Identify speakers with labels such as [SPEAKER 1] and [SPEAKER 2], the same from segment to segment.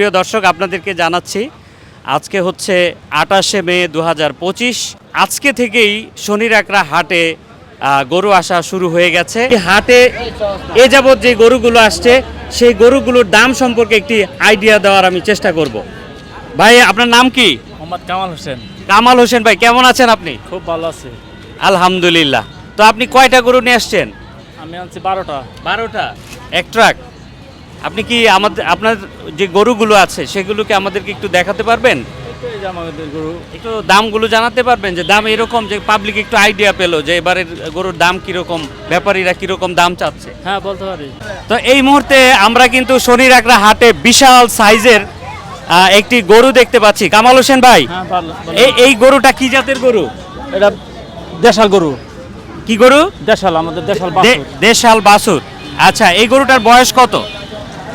[SPEAKER 1] প্রিয় দর্শক আপনাদেরকে জানাচ্ছি আজকে হচ্ছে আটাশে মে দু আজকে থেকেই শনির একরা হাটে গরু আসা শুরু হয়ে গেছে। হাটে এ যাবৎ যে গরুগুলো আসছে সেই গরুগুলোর দাম সম্পর্কে একটি আইডিয়া দেওয়ার আমি চেষ্টা করব। ভাই আপনার নাম কি?
[SPEAKER 2] মোহাম্মদ কামাল হোসেন।
[SPEAKER 1] কামাল হোসেন ভাই কেমন আছেন আপনি?
[SPEAKER 2] খুব ভালো আছে।
[SPEAKER 1] আলহামদুলিল্লাহ। তো আপনি কয়টা গরু নিয়ে আসছেন?
[SPEAKER 2] আমি আনছি বারোটা।
[SPEAKER 1] বারোটা? এক ট্রাক? আপনি কি আমাদের আপনার যে গরুগুলো আছে সেগুলোকে আমাদেরকে একটু দেখাতে পারবেন?
[SPEAKER 2] আমাদের গরু
[SPEAKER 1] একটু দামগুলো জানাতে পারবেন যে দাম এরকম যে পাবলিক একটু আইডিয়া পেল যে এবারের গরুর দাম কীরকম ব্যাপারীরা কীরকম দাম চাচ্ছে?
[SPEAKER 2] হ্যাঁ বলতে পারি।
[SPEAKER 1] তো এই মুহূর্তে আমরা কিন্তু শনির একরা হাটে বিশাল সাইজের একটি গরু দেখতে পাচ্ছি। কামাল হোসেন ভাই
[SPEAKER 2] হ্যাঁ
[SPEAKER 1] এই এই গরুটা কি জাতের গরু?
[SPEAKER 2] এটা দেশাল গরু।
[SPEAKER 1] কি গরু?
[SPEAKER 2] দেশাল আমাদের দেশাল
[SPEAKER 1] দেশাল বাসুর আচ্ছা এই গরুটার বয়স কত?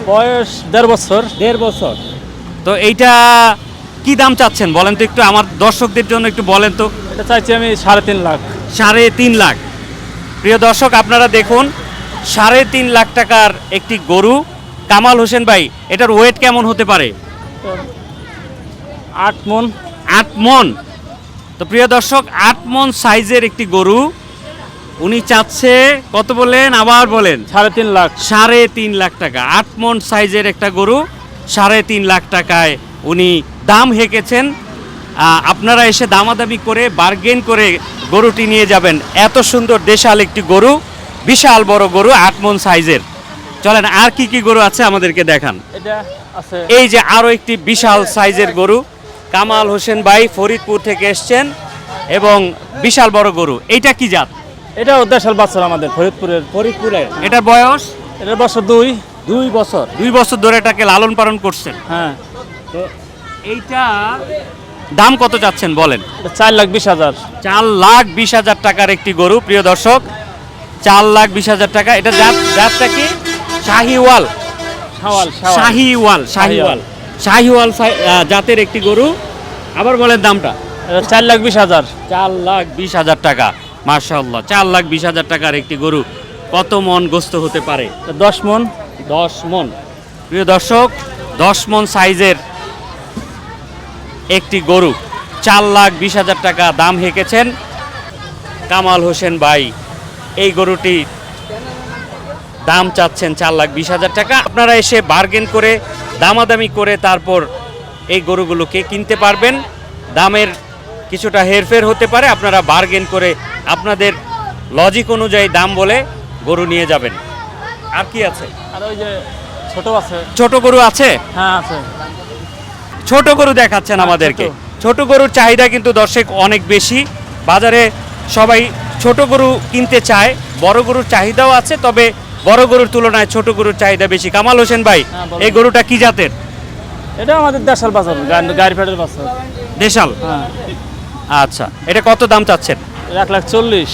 [SPEAKER 2] বয়স দেড় বছর।
[SPEAKER 1] দেড় বছর। তো এইটা কি দাম চাচ্ছেন? বলেন তো একটু আমার দর্শকদের জন্য একটু বলেন তো।
[SPEAKER 2] এটা চাইছি আমি সাড়ে তিন লাখ।
[SPEAKER 1] সাড়ে তিন লাখ। প্রিয় দর্শক আপনারা দেখুন সাড়ে তিন লাখ টাকার একটি গরু। কামাল হোসেন ভাই এটার ওয়েট কেমন হতে পারে?
[SPEAKER 2] আট মন।
[SPEAKER 1] আট মন। তো প্রিয় দর্শক আট মন সাইজের একটি গরু। উনি চাচ্ছে কত বলেন? আবার বলেন।
[SPEAKER 2] সাড়ে তিন লাখ।
[SPEAKER 1] সাড়ে তিন লাখ টাকা। আট মন সাইজের একটা গরু সাড়ে তিন লাখ টাকায় উনি দাম হেঁকেছেন। আপনারা এসে দামাদামি করে বার্গেন করে গরুটি নিয়ে যাবেন। এত সুন্দর দেশাল একটি গরু বিশাল বড় গরু আট মন সাইজের। চলেন আর কি কি গরু আছে আমাদেরকে দেখান। এই যে আরও একটি বিশাল সাইজের গরু কামাল হোসেন ভাই ফরিদপুর থেকে এসছেন এবং বিশাল বড় গরু। এইটা কি জাত?
[SPEAKER 2] এটাও দেশাল বাছুর আমাদের ফরিদপুরের
[SPEAKER 1] ফরিদপুরের। এটার বয়স?
[SPEAKER 2] এটার বছর দুই।
[SPEAKER 1] দুই বছর। দুই বছর ধরে এটাকে লালন পালন করছেন।
[SPEAKER 2] হ্যাঁ।
[SPEAKER 1] তো এইটা দাম কত চাচ্ছেন বলেন?
[SPEAKER 2] চার লাখ বিশ হাজার।
[SPEAKER 1] চার লাখ বিশ হাজার টাকার একটি গরু প্রিয় দর্শক। চার লাখ বিশ হাজার টাকা। এটা জাত জাতটা কি? শাহিওয়াল। শাহিওয়াল শাহিওয়াল। শাহিওয়াল। জাতের একটি গরু। আবার বলেন দামটা।
[SPEAKER 2] চার লাখ বিশ হাজার।
[SPEAKER 1] চার লাখ বিশ হাজার টাকা। মার্শাল্লাহ চার লাখ বিশ হাজার টাকার একটি গরু কত মন গোস্ত হতে পারে?
[SPEAKER 2] দশ মন।
[SPEAKER 1] দশ মন। প্রিয় দর্শক দশ মন সাইজের একটি গরু চার লাখ বিশ হাজার টাকা দাম হেঁকেছেন কামাল হোসেন ভাই। এই গরুটি দাম চাচ্ছেন চার লাখ বিশ হাজার টাকা। আপনারা এসে বার্গেন করে দামাদামি করে তারপর এই গরুগুলোকে কিনতে পারবেন। দামের কিছুটা হেরফের হতে পারে। আপনারা বার্গেন করে আপনাদের লজিক অনুযায়ী দাম বলে গরু নিয়ে যাবেন। আর কি আছে?
[SPEAKER 2] আর ওই যে ছোট আছে।
[SPEAKER 1] ছোট গরু আছে?
[SPEAKER 2] হ্যাঁ আছে।
[SPEAKER 1] ছোট গরু দেখাচ্ছেন
[SPEAKER 2] হ্যাঁ,
[SPEAKER 1] আমাদেরকে।
[SPEAKER 2] ছোট।
[SPEAKER 1] গরুর চাহিদা কিন্তু দর্শক অনেক বেশি। বাজারে সবাই ছোট গরু কিনতে চায় বড় গরুর চাহিদাও আছে তবে বড় গরুর তুলনায় ছোট গরুর চাহিদা বেশি। কামাল হোসেন ভাই
[SPEAKER 2] হ্যাঁ,
[SPEAKER 1] এই গরুটা কি জাতের?
[SPEAKER 2] এটা আমাদের দেশাল বাছুর গাড়ি- ফেটের বাছুর
[SPEAKER 1] দেশাল?
[SPEAKER 2] হ্যাঁ।
[SPEAKER 1] আচ্ছা এটা কত দাম চাচ্ছেন?
[SPEAKER 2] এক লাখ চল্লিশ।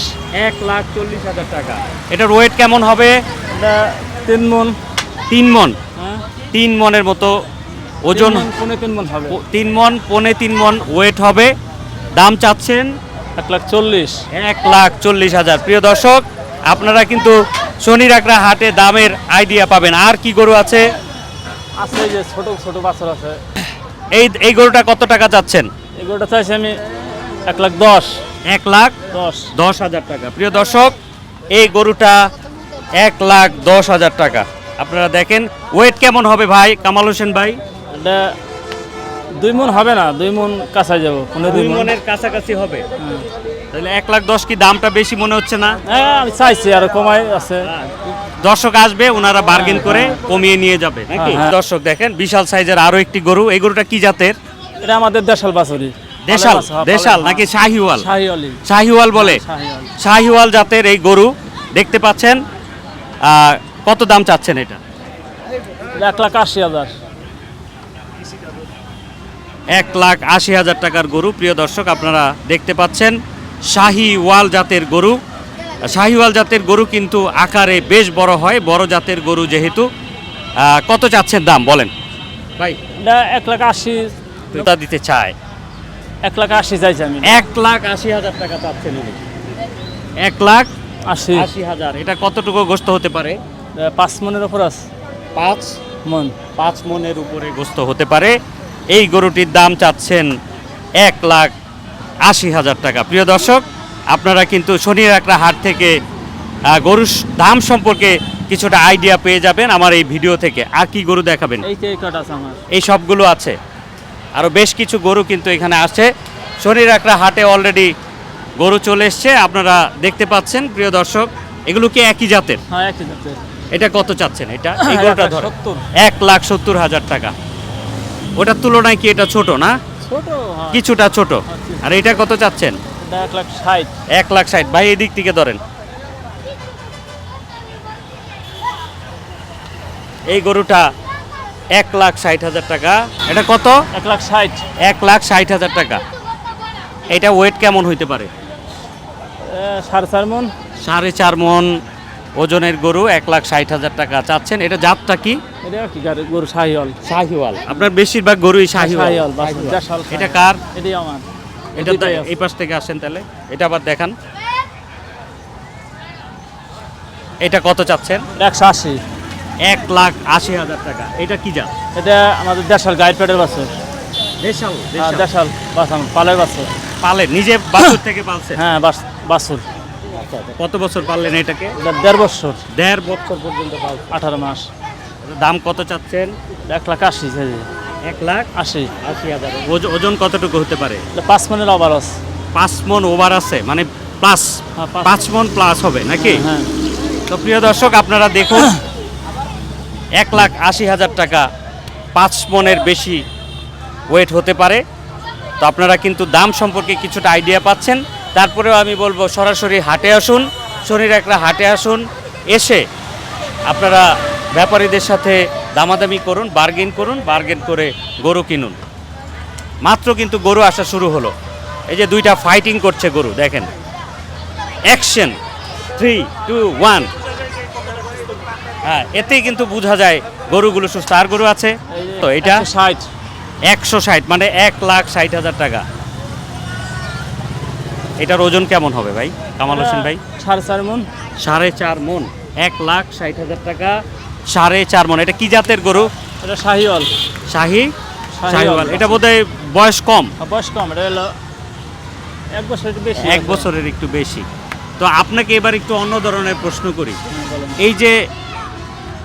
[SPEAKER 1] এক লাখ চল্লিশ হাজার টাকা। এটার ওয়েট কেমন হবে?
[SPEAKER 2] এটা তিন মন।
[SPEAKER 1] তিন মন?
[SPEAKER 2] হ্যাঁ।
[SPEAKER 1] তিন মনের মতো ওজন
[SPEAKER 2] তিন মণ, তিন মন হবে।
[SPEAKER 1] তিন মন পনে তিন মন ওয়েট হবে। দাম চাচ্ছেন?
[SPEAKER 2] এক লাখ চল্লিশ।
[SPEAKER 1] এক লাখ চল্লিশ হাজার। প্রিয় দর্শক আপনারা কিন্তু শনি রাকড়া হাটে দামের আইডিয়া পাবেন। আর কি গরু আছে?
[SPEAKER 2] আছে যে ছোট ছোট বাছর আছে।
[SPEAKER 1] এই এই গরুটা কত টাকা চাচ্ছেন?
[SPEAKER 2] এই গরুটা চাইছি আমি এক লাখ দশ।
[SPEAKER 1] এক লাখ
[SPEAKER 2] দশ।
[SPEAKER 1] দশ হাজার টাকা। প্রিয় দর্শক এই গরুটা এক লাখ দশ হাজার টাকা। আপনারা দেখেন ওয়েট কেমন হবে ভাই? কামাল হোসেন ভাই?
[SPEAKER 2] এটা দুই মন হবে না দুই মন কাছাই যাব দুই
[SPEAKER 1] মনের কাছাকাছি হবে।
[SPEAKER 2] হ্যাঁ।
[SPEAKER 1] তাহলে এক লাখ দশ কি দামটা বেশি মনে হচ্ছে না?
[SPEAKER 2] হ্যাঁ আমি চাইছি আর কমাই আছে।
[SPEAKER 1] দর্শক আসবে ওনারা বার্গেন করে কমিয়ে নিয়ে যাবে।
[SPEAKER 2] হ্যাঁ, হ্যাঁ।
[SPEAKER 1] দর্শক দেখেন বিশাল সাইজের আরও একটি গরু। এই গরুটা কি জাতের?
[SPEAKER 2] এটা আমাদের দেশাল বাছুরি।
[SPEAKER 1] দেশাল দেশাল নাকি শাহিওয়াল? শাহিওয়াল বলে।
[SPEAKER 2] শাহিওয়াল।
[SPEAKER 1] শাহিওয়াল জাতের এই গরু দেখতে পাচ্ছেন। কত দাম চাচ্ছেন এটা?
[SPEAKER 2] এক লাখ আশি হাজার।
[SPEAKER 1] এক লাখ আশি হাজার টাকার গরু। প্রিয় দর্শক আপনারা দেখতে পাচ্ছেন শাহিওয়াল জাতের গরু। শাহিওয়াল জাতের গরু কিন্তু আকারে বেশ বড় হয় বড় জাতের গরু যেহেতু। কত চাচ্ছেন দাম বলেন। ভাই
[SPEAKER 2] এক লাখ আশি।
[SPEAKER 1] দিতে চায়।
[SPEAKER 2] এক লাখ আশি চাইছি আমি।
[SPEAKER 1] এক লাখ আশি হাজার টাকা চাচ্ছেন উনি। এক লাখ
[SPEAKER 2] আশি।
[SPEAKER 1] আশি হাজার। এটা কতটুকু গোস্ত হতে পারে?
[SPEAKER 2] পাঁচ মনের ওপর আছে।
[SPEAKER 1] পাঁচ
[SPEAKER 2] মন।
[SPEAKER 1] পাঁচ মনের উপরে গোস্ত হতে পারে। এই গরুটির দাম চাচ্ছেন এক লাখ আশি হাজার টাকা। প্রিয় দর্শক আপনারা কিন্তু শনি রাকড়া হাট থেকে গরুর দাম সম্পর্কে কিছুটা আইডিয়া পেয়ে যাবেন আমার এই ভিডিও থেকে। আর কি গরু দেখাবেন?
[SPEAKER 2] এই
[SPEAKER 1] সবগুলো আছে। আরও বেশ কিছু গরু কিন্তু এখানে আছে। শনি একটা হাটে অলরেডি গরু চলে এসছে। আপনারা দেখতে পাচ্ছেন প্রিয় দর্শক এগুলো কি একই জাতের?
[SPEAKER 2] হ্যাঁ একই জাতের।
[SPEAKER 1] এটা কত চাচ্ছেন এটা? এই
[SPEAKER 2] এক
[SPEAKER 1] গরুটা
[SPEAKER 2] লাখ
[SPEAKER 1] ধর।
[SPEAKER 2] সত্তর।
[SPEAKER 1] এক লাখ সত্তর হাজার টাকা। ওটার তুলনায় কি এটা ছোট না?
[SPEAKER 2] ছোট হ্যাঁ।
[SPEAKER 1] কিছুটা ছোট। আর এটা কত চাচ্ছেন?
[SPEAKER 2] এক লাখ ষাট।
[SPEAKER 1] ভাই এই দিক থেকে ধরেন। এই গরুটা এক লাখ ষাট হাজার টাকা। এটা কত?
[SPEAKER 2] এক লাখ ষাট।
[SPEAKER 1] এক লাখ ষাট হাজার টাকা। এটা ওয়েট কেমন হইতে পারে?
[SPEAKER 2] সাড়ে চার মন
[SPEAKER 1] সাড়ে চার মন ওজনের গরু এক লাখ ষাট হাজার টাকা। চাচ্ছেন এটা জাতটা কি?
[SPEAKER 2] এটা কি গাড়ি? গরু শাহিওয়াল।
[SPEAKER 1] শাহিওয়াল। আপনার বেশিরভাগ গরুই শাহিওয়াল। এটা কার?
[SPEAKER 2] এটাই আমার।
[SPEAKER 1] এটা এই পাশ থেকে আসেন তাহলে। এটা আবার দেখান। এটা কত চাচ্ছেন?
[SPEAKER 2] একশো আশি।
[SPEAKER 1] এক লাখ আশি হাজার টাকা। এটা কি জাত?
[SPEAKER 2] এটা আমাদের দেশাল গাইড প্যাডের বাসে
[SPEAKER 1] দেশাল
[SPEAKER 2] হ্যাঁ দেশাল। বাস পালের বাসে
[SPEAKER 1] পালেন নিজে বাছুর থেকে পালছেন?
[SPEAKER 2] হ্যাঁ বাস বাসুর
[SPEAKER 1] কত বছর পাললেন এটাকে?
[SPEAKER 2] এটা দেড় বছর।
[SPEAKER 1] দেড় বছর পর্যন্ত পালছেন
[SPEAKER 2] আঠারো মাস।
[SPEAKER 1] দাম কত চাচ্ছেন?
[SPEAKER 2] এক লাখ আশি
[SPEAKER 1] এক লাখ
[SPEAKER 2] আশি।
[SPEAKER 1] আশি হাজার। ওজন কতটুকু হতে পারে?
[SPEAKER 2] পাঁচ মনের ওভার আছে।
[SPEAKER 1] পাঁচ মন ওভার আছে মানে প্লাস
[SPEAKER 2] হ্যাঁ, পাঁচ-
[SPEAKER 1] পাঁচ মন। প্লাস হবে নাকি?
[SPEAKER 2] হ্যাঁ।
[SPEAKER 1] তো প্রিয় দর্শক আপনারা দেখুন এক লাখ আশি হাজার টাকা পাঁচ মনের বেশি ওয়েট হতে পারে। তো আপনারা কিন্তু দাম সম্পর্কে কিছুটা আইডিয়া পাচ্ছেন। তারপরেও আমি বলব, সরাসরি হাটে আসুন, শনির একটা হাটে আসুন, এসে আপনারা ব্যাপারীদের সাথে দামাদামি করুন বার্গেন করুন বার্গেন করে গরু কিনুন। মাত্র কিন্তু গরু আসা শুরু হলো। এই যে দুইটা ফাইটিং করছে গরু, দেখেন। অ্যাকশন থ্রি টু ওয়ান হ্যাঁ এতেই কিন্তু বোঝা যায় গরুগুলো সুস্থ। আর গরু আছে? তো এটা?
[SPEAKER 2] ষাট।
[SPEAKER 1] একশো ষাট মানে এক লাখ ষাট হাজার টাকা। এটার ওজন কেমন হবে ভাই? কামাল হোসেন ভাই?
[SPEAKER 2] সাড়ে চার মন।
[SPEAKER 1] সাড়ে চার মন। এক লাখ ষাট হাজার টাকা সাড়ে চার মন। এটা কি জাতের গরু?
[SPEAKER 2] এটা শাহিওয়াল।
[SPEAKER 1] শাহি?
[SPEAKER 2] শাহিওয়াল।
[SPEAKER 1] এটা বোধহয় বয়স কম?
[SPEAKER 2] বয়স কম। এটা হলো এক বছর বেশি।
[SPEAKER 1] এক বছরের একটু বেশি। তো আপনাকে এবার একটু অন্য ধরনের প্রশ্ন করি।
[SPEAKER 2] হ্যাঁ,
[SPEAKER 1] এই যে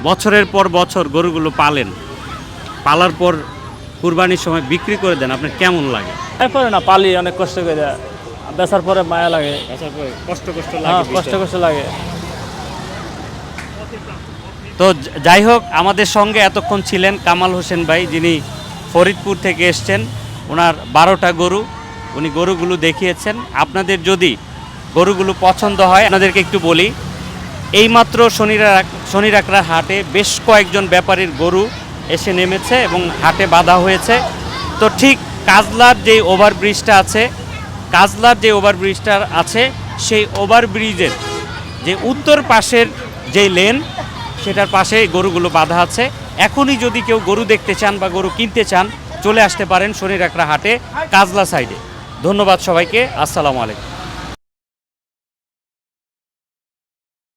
[SPEAKER 1] বছরের পর বছর গরুগুলো পালেন। পালার পর কুরবানির সময় বিক্রি করে দেন আপনার কেমন লাগে?
[SPEAKER 2] এরপরে না পালি অনেক কষ্ট করে বেচার পরে মায়া লাগে।
[SPEAKER 1] কষ্ট কষ্ট
[SPEAKER 2] হ্যাঁ কষ্ট কষ্ট লাগে।
[SPEAKER 1] তো যাই হোক আমাদের সঙ্গে এতক্ষণ ছিলেন কামাল হোসেন ভাই যিনি ফরিদপুর থেকে এসছেন। ওনার বারোটা গরু উনি গরুগুলো দেখিয়েছেন। আপনাদের যদি গরুগুলো পছন্দ হয় আপনাদেরকে একটু বলি এইমাত্র শনিরা শনিরাকড়ার হাটে বেশ কয়েকজন ব্যাপারীর গরু এসে নেমেছে এবং হাটে বাধা হয়েছে। তো ঠিক কাজলার যে ওভারব্রিজটা আছে, কাজলার যে ওভারব্রিজটা আছে, সেই ওভারব্রিজের যে উত্তর পাশের যে লেন, সেটার পাশে গরুগুলো বাঁধা আছে। এখনই যদি কেউ গরু দেখতে চান বা গরু কিনতে চান, চলে আসতে পারেন শনিরাকড়া হাটে কাজলা সাইডে। ধন্যবাদ সবাইকে। আসসালামু আলাইকুম।